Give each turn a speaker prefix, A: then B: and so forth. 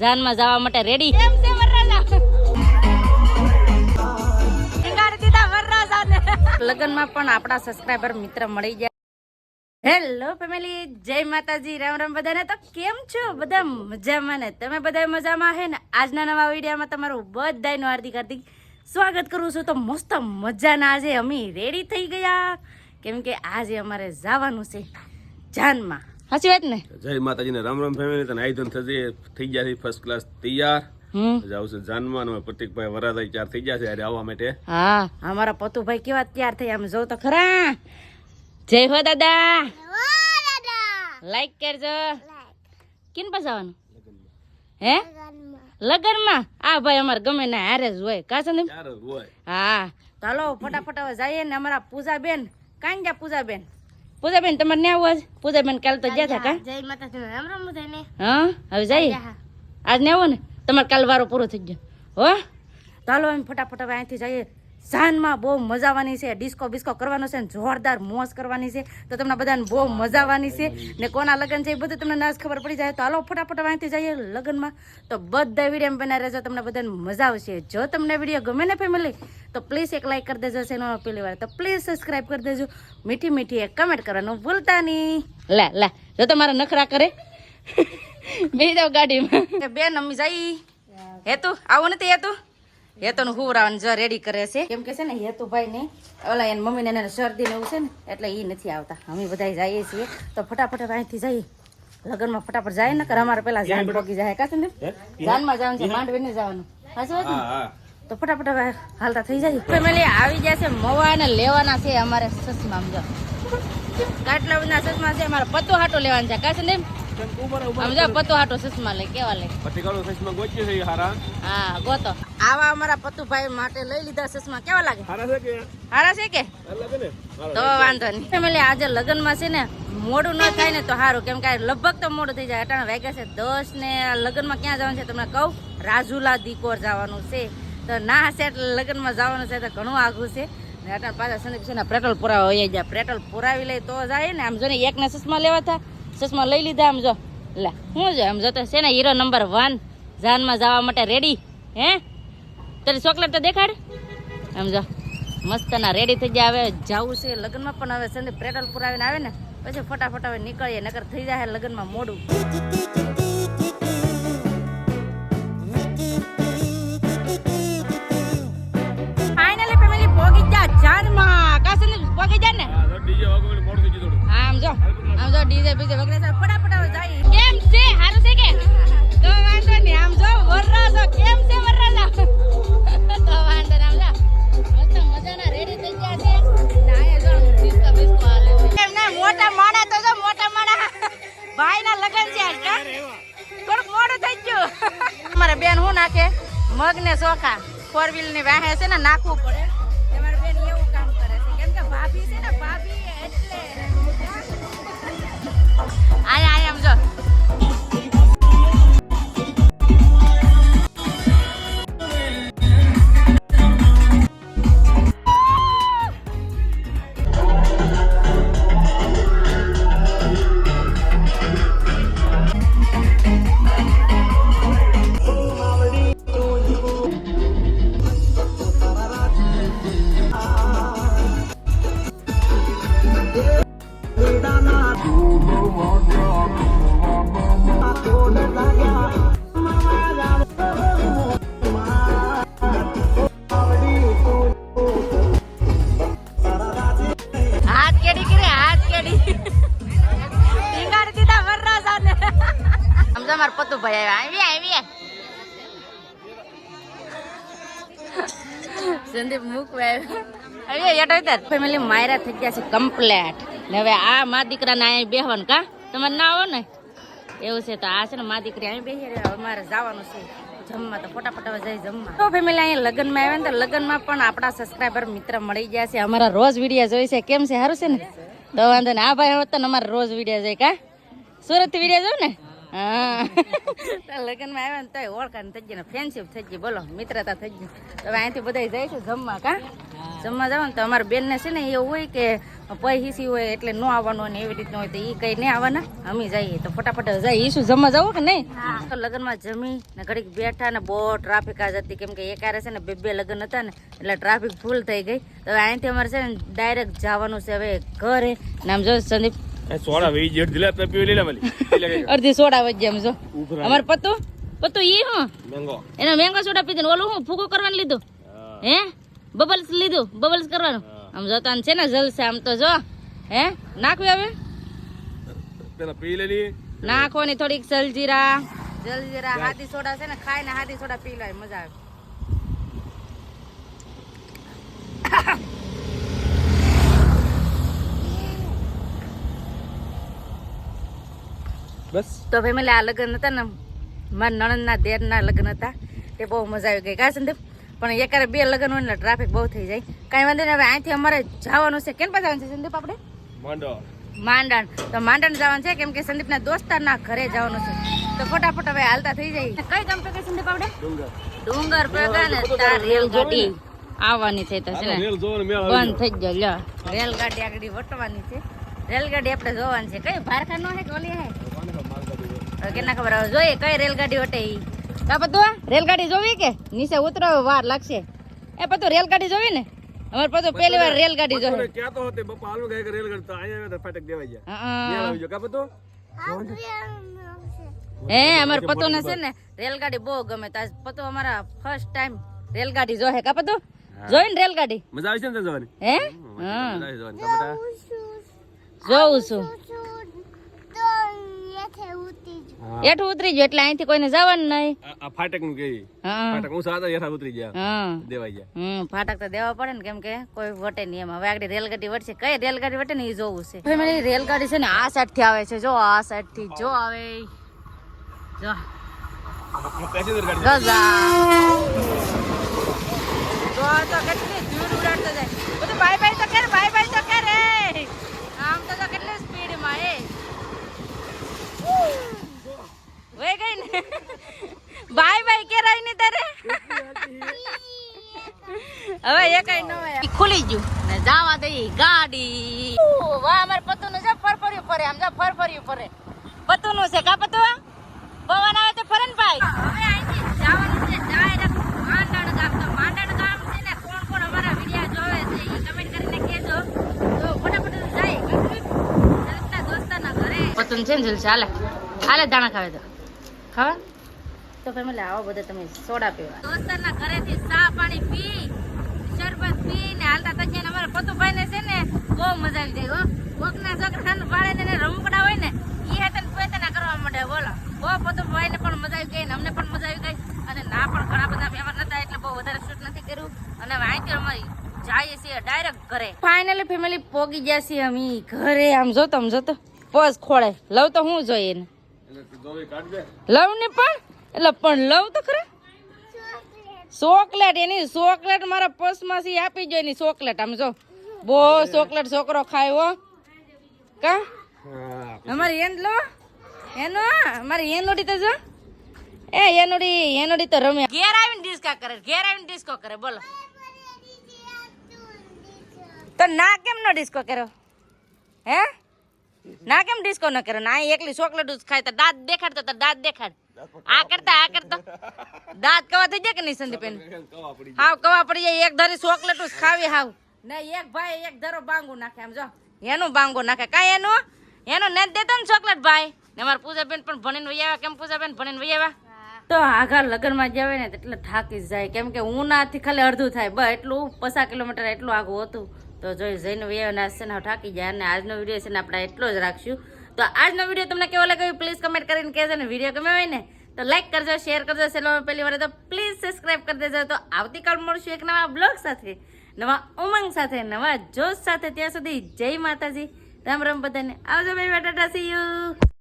A: જાનમાં જવા માટે રેડી કેમ છે વરરાજાને. પણ આપણા સબસ્ક્રાઇબર મિત્ર મળી જાય હેલો ફેમિલી જય માતાજી રામ રામ બધાને. તો કેમ છો? બધા મજામાં ને? તમે બધા મજામાં હે ને? આજના નવા વિડીયોમાં તમારું બધાનું હાર્દિક હાર્દિક સ્વાગત કરું છું. તો મસ્ત મજાના આજે અમે રેડી થઈ ગયા. કેમ કે આજે અમારે જવાનું છે જાનમાં. સાચી વાત ને?
B: જય માતાજીને રામ રામ ફેમિલી તને આયોજન થશે. થઈ ગયા છે ફર્સ્ટ ક્લાસ તૈયાર.
A: હમ.
B: આવશે જાનમાં પ્રતિકભાઈ વરાદાઈ ચાર થઈ ગયા છે આજે આવવા માટે.
A: હા. અમારા પતુભાઈ કેવા તૈયાર થઈ આમ જોઉં તો ખરા. જય હો દાદા. લાઈક કરજો. કિન પસાવાનું? હે? લગનમાં. આ ભાઈ અમારે ગમે ના હારે જ હોય. કા સંદીપ?
B: ચાર જ હોય.
A: હા. ચાલો હાલો ફટાફટ હવે જઈએ ને અમારા પૂજા બેન કાંઈ ગયા પૂજાબેન? પૂજાબેન તમારે ને આવું આજ? પૂજાબેન કાલ તો ગયા હતા કા?
C: જય માતાજી રામ રામ બધાને
A: હા? હવે જઈએ આજ ને આવો ને? તમારે કાલ વારો પૂરો થઈ ગયો. હો? ચાલો એમ ફટાફટ હવે અહીંથી જઈએ. જાનમાં બહુ મજા આવવાની છે ડિસ્કો બિસ્કો કરવાનો છે ને જોરદાર મોજ કરવાની છે. તો તમને બધાને બહુ મજા આવવાની છે. ને કોના લગ્ન છે એ બધું તમને નાશ ખબર પડી જાય. તો હાલો ફટાફટ અહીંથી જઈએ લગ્નમાં. તો બધા વીડિયો બનાવી રહેજો તમને બધાને મજા આવશે. જો તમને વીડિયો ગમે ને ફેમિલી તો પ્લીઝ એક લાઈક કરી દેજો એનો પહેલી વાર. તો પ્લીઝ સબસ્ક્રાઈબ કરી દેજો. મીઠી મીઠી એક કમેન્ટ કરવાનું ભૂલતા નહીં. લે લે જો તમારા નખરા કરે. બે જાવ ગાડીમાં બેન અમ્મી જઈ. હેતુ આવું નથી હેતુ? હેતુ નું હુવરાવાનું જો રેડી કરે છે. કેમ કે છે ને હેતુભાઈ ને ઓલા એની મમ્મી ને એને શરદી ને એવું છે ને એટલે એ નથી આવતા. અમે બધા જઈએ છીએ. તો ફટાફટ અહીંથી જઈએ. લગ્નમાં ફટાફટ જાય ને અમારે પેલા જાન પગી જાય કા ને? જાનમાં જવાનું છે માંડવી ને જવાનું. સાચી વાત ને તો ફટાફટ હવે હાલતા થઈ જાય. ફેમિલી આવી ગયા છે મવા ને લેવાના છે અમારે સસમા સમજો કાટલા બધા સસમા છે અમારે પતો હાટો લેવાના છે કાશે સમજો પતો હાટો લે કેવા લે
B: ગોચ્યું છે હારા
A: હા ગોતો આવા અમારા પતુભાઈ માટે લઈ લીધા ચશ્મા કેવા લાગે
B: હારા છે કે
A: સારા છે કે
B: ને
A: તો વાંધો નહીં ફેમિલી આજે લગ્નમાં છે ને મોડું ન થાય ને તો સારું કેમ કે લગભગ તો મોડું થઈ જાય અટાણે વાગ્યા છે દસ ને લગ્નમાં ક્યાં જવાનું છે તમને કહું રાજુલા દીકોર જવાનું છે તો ના સેટ એટલે લગ્નમાં જવાનું છે તો ઘણું આઘું છે ને અટાણે પાછા સંદીપ છે ને પેટ્રોલ પુરાવા હોય જાય પેટ્રોલ પુરાવી લઈ તો જાય ને આમ જો ને એકના ચશ્મા લેવા હતા ચશ્મા લઈ લીધા આમ જો. લે શું આમ જો તો છે ને, હીરો નંબર વન જાનમાં જવા માટે રેડી હે? તારી ચોકલેટ તો દેખાડ. આમ જો મસ્ત ના રેડી થઈ ગયા. હવે જવું છે લગ્નમાં, પણ હવે સંદીપ પેટ્રોલ પુરાવીને આવે ને પછી ફટાફટ હવે નીકળીએ, નકર થઈ જાય લગ્નમાં મોડું. ફાઇનલી ફેમિલી પોગી જા જાનમાં. કાસન પોગી જા ને
B: ડીજે
A: આમ જો ડીજે બીજે વગેરે છે. ફટાફટ જાય. કેમ છે? હારું છે કે? તો વાંધો નહીં. આમ જો વરરાજો. કેમ છે વરરાજા? તો વાંધો આમ જો. મસ્ત મજાના રેડી થઈ ગયા છે. નાય જો ડિસ્કો બિસ્કો આલે છે. એમ ના મોટા માણા તો જો મોટા માણા ભાઈના લગન છે આજ કા? થોડુંક મોડું થઈ ગયું. અમારે બેન શું નાખે? મગ ને ચોખા ફોર વ્હીલની વાહે છે ને નાખવું પડે. તમારે બેન એવું કામ કરે છે. કેમ કે ભાભી છે ને ભાભી આયા આયા આમ હાથ કેડી ટીંગાડી વરરા સાને સમજો માર પતુ ભાઈ આવ્યા. આવી આવી સંદીપ મૂકવા આવ્યો. આવી યટો ઇધર ફેમિલી માયરા થઈ ગયા છે કમ્પ્લેટ ને હવે આ મા દીકરાને અહીંયા બેહવાનું કા? તમારે ના આવો ને? એવું છે તો આ છે ને મા દીકરી અહીં બેસી રહે. અમારે જવાનું છે. જમવા તો ફટાફટ જાય જમવા. તો ફેમિલી અહીંયા લગ્નમાં આવ્યા ને તો લગ્નમાં પણ આપણા સબસ્ક્રાઈબર મિત્ર મળી ગયા છે. અમારા રોજ વીડિયો જોઈ છે. કેમ છે? સારું છે ને? તો વાંધો ને આ ભાઈ હવે તો અમારે રોજ વીડિયો જાય કા? સુરત વીડિયો જોઉં ને? હા. લગ્નમાં આવ્યા ને તોય ઓળખાણ થઈ ગઈ ને ફ્રેન્ડશીપ થઈ ગઈ. બોલો, મિત્રતા થઈ ગઈ. હવે અહીંથી બધા છે જમવા કા? જમવા જાવ ને તો અમારા બેનને છે ને એવું હોય કે પૈસી હોય એટલે ન આવવાનું ને એવી રીતનું હોય તો એ કઈ નહીં આવવાના. અમે જઈએ તો ફટાફટ જાય ઈશું જમવા જવું કે નહીં? તો લગ્નમાં જમી ને ઘડીક બેઠા ને બહુ ટ્રાફિક આજ હતી કેમ કે એકારે છે ને બે બે લગ્ન હતા ને એટલે ટ્રાફિક ફૂલ થઈ ગઈ. તો હવે અહીંથી અમારે છે ને ડાયરેક્ટ જવાનું છે હવે ઘરે. ને આમ જો સંદીપ.
B: સોડા વી જેટ દિલા તો પીવી લીલા મલી
A: અડધી સોડા વચ્ચે આમ જો.
B: અમાર
A: અમારે પતુ પતુ ઈ હું
B: મેંગો.
A: એનો મેંગો સોડા પીધો ઓલું હું ફૂકો કરવાનું લીધું? હે? બબલ્સ લીધું બબલ્સ કરવાનું. આમ જોતા છે ને જલસે આમ તો જો. હે? નાખવી હવે?
B: પેલા પી લેલી
A: નાખવાની થોડીક જલજીરા. જલજીરા હાથી સોડા છે ને ખાય ને હાથી સોડા પી લાય મજા આવે.
B: બસ.
A: તો ભાઈ ફેમિલી આ લગ્ન હતા ને મારા નણંદના દેરના લગ્ન હતા. તે બહુ મજા આવી ગઈ. કા સંદીપ? પણ એકારે બે લગ્ન હોય ને ટ્રાફિક બહુ થઈ જાય. કાંઈ વાંધો નહીં હવે અહીંથી અમારે જવાનું છે. કેમ પાસે જવાનું છે સંદીપ આપણે? માંડણ. તો માંડણ જવાનું છે કેમ કે સંદીપના દોસ્તારના ઘરે જવાનું છે. તો ફટાફટ હવે હાલતા થઈ જાય. કઈ ગામ પે સંદીપ આપણે?
B: ડુંગર.
A: ડુંગર પેગા ને તાર રેલગાડી. આવવાની છે તો છે ને.
B: ને
A: બંધ થઈ ગયો લ્યો. રેલગાડી આગળ વટવાની છે. રેલગાડી આપણે જોવાની છે. કઈ ભારખા નો હે કે ઓલી હે? હવે કેના ખબર જોઈએ કઈ રેલગાડી વટે ઈ. કા પતો રેલગાડી જોવી કે? નીચે ઉતરો વાર લાગશે. એ પતો રેલગાડી જોવી ને? અમાર પતો પહેલી વાર રેલગાડી જોવી.
B: ક્યાં તો હોતે બપા હાલવા ગયા કે રેલ તો આયા તો ફાટક દેવાઈ ગયા.
A: હા હં.
B: ત્યાં આવી ગયો. કા પતો
A: હે અમાર પતો ને છે ને રેલગાડી બહુ ગમે. તો પતો અમારા ફર્સ્ટ ટાઈમ રેલગાડી જોહે. કા પતો? જોઈ ને રેલગાડી?
B: મજા આવશે ને જોવાની?
A: હે? હા. જોઉં છું
B: હા.
A: એઠું ઉતરી ગયો એટલે અહીંથી કોઈને જવાનું નહીં.
B: ફાટકનું કે ફાટક હું સાતા યથા ઉતરી ગયા. દેવાઈ ગયા.
A: હમ ફાટક તો દેવા પડે ને કેમ કે કોઈ વટે નહીં એમ. હવે આગળ રેલગાડી વટશે. કઈ રેલગાડી વટે ને એ જોવું છે. ફેમિલી રેલગાડી છે ને આ સાઈડથી આવે છે. જો આ સાઈડથી જો આવે જો. ગજા. તો કેટલી ધૂળ ઉડાડતો જાય બધું બાય બાય તો કર બાય બાય તો કર એ આમ તો તો કેટલી સ્પીડમાં એ વહી ગઈ ને બાય બાય કેરાય ને તારે? હવે એ કઈ ન ખુલી ગયું. ને જાવા દઈ ગાડી. વાહ અમાર પતુ નું છે ફરફર્યું ફરે આમ જા ફરફર્યું ફરે. પતુ નું છે કા પતુ? પવન આવે તો ફરે ને ભાઈ? હવે અહીંથી જવાનું છે. ડાયરેક્ટ માંડાણ ગામ. તો માંડણ ગામ છે ને કોણ કોણ અમારા વિડિયા જોવે છે એ કમેન્ટ કરીને કહેજો. તો ફટાફટ જાય. દોસ્તાના ઘરે. પતુન છે ને હાલે હાલે દાણા ખાવે તો ખાવા? તો ફેમિલી આવો બધા તમે સોડા પીવા. દોસ્તારના ઘરેથી ચા પાણી પી શરબત પી ને હાલતા તજ્ઞ અમારા પતુભાઈ ને છે ને બહુ મજા આવી જાય હો. કોકના છોકરાને પાડે ને રમકડા હોય ને ઈ હાથે પેતના કરવા માંડે બોલો. બહુ પતુભાઈ ને પણ મજા આવી ગઈ ને અમને પણ મજા આવી ગઈ. અને ના પણ ઘણા બધા વ્યવહાર નતા એટલે બહુ વધારે શૂટ નથી કર્યું. અને વાંચી અમારી જઈએ છીએ ડાયરેક્ટ ઘરે. ફાઇનલી ફેમિલી પોગી ગયા છીએ અમે ઘરે. આમ જોતો આમ જોતો. પોઝ ખોળે. લવ તો હું જોઈએ ને?
B: એટલે જોવી કાઢ દે
A: લવ ને પણ? એટલે પણ લવ તો ખરા? ચોકલેટ, એની ચોકલેટ મારા પર્સમાંથી આપી જો એની ચોકલેટ. આમ જો, બહુ ચોકલેટ છોકરો ખાય કા? અમારી એન લો, એનો, અમારી એનોડી તો જો. એ એનોડી એનોડી તો રમે. ઘેર આવીને ડિસ્કા કરે, ઘેર આવીને ડિસ્કો કરે, બોલો. તો ના કેમ નો ડિસ્કો કર્યો? હે? ના કેમ ડિસ્કો ન કરે ના એકલી ચોકલેટ જ ખાય તો દાંત દેખાડ તો દાંત દેખાડ. આ કરતા આ કરતા. દાંત કવા થઈ જાય કે નહીં સંદીપેન હાવ કવા પડી જાય એક ધારી ચોકલેટ જ ખાવી હાવ. ને એક ભાઈ એક ધારો બાંગો નાખે આમ જો. એનું બાંગો નાખે. કાંઈ એનું? એનું ને દેતો ને ચોકલેટ ભાઈ. ને મારા પૂજાબેન પણ ભણીને વહી આવ્યા. કેમ પૂજાબેન? ભણીને વહી આવ્યા? તો આઘા લગ્નમાં માં જવાય ને એટલે થાકી જ જાય. કેમ કે હું નાથી ખાલી અડધું થાય. બસ એટલું પચાસ કિલોમીટર એટલું આગું હતું. તો જોઈ જઈને વ્યવના નાસ્તે ને થાકી જાય અને આજનો વીડિયો છે ને આપણે એટલો જ રાખશું. તો આજનો વીડિયો તમને કેવો લાગ્યો પ્લીઝ કમેન્ટ કરીને કહેજો ને. વીડિયો ગમે હોય ને, તો લાઈક કરજો શેર કરજો, ચેનલમાં પહેલી વાર તો પ્લીઝ સબસ્ક્રાઇબ કરી દેજો. તો આવતીકાલ મળશું એક નવા બ્લોગ સાથે, નવા ઉમંગ સાથે, નવા જોશ સાથે. ત્યાં સુધી જય માતાજી. રામ રામ બધાને. આવજો ભાઈ બટાટા સી યુ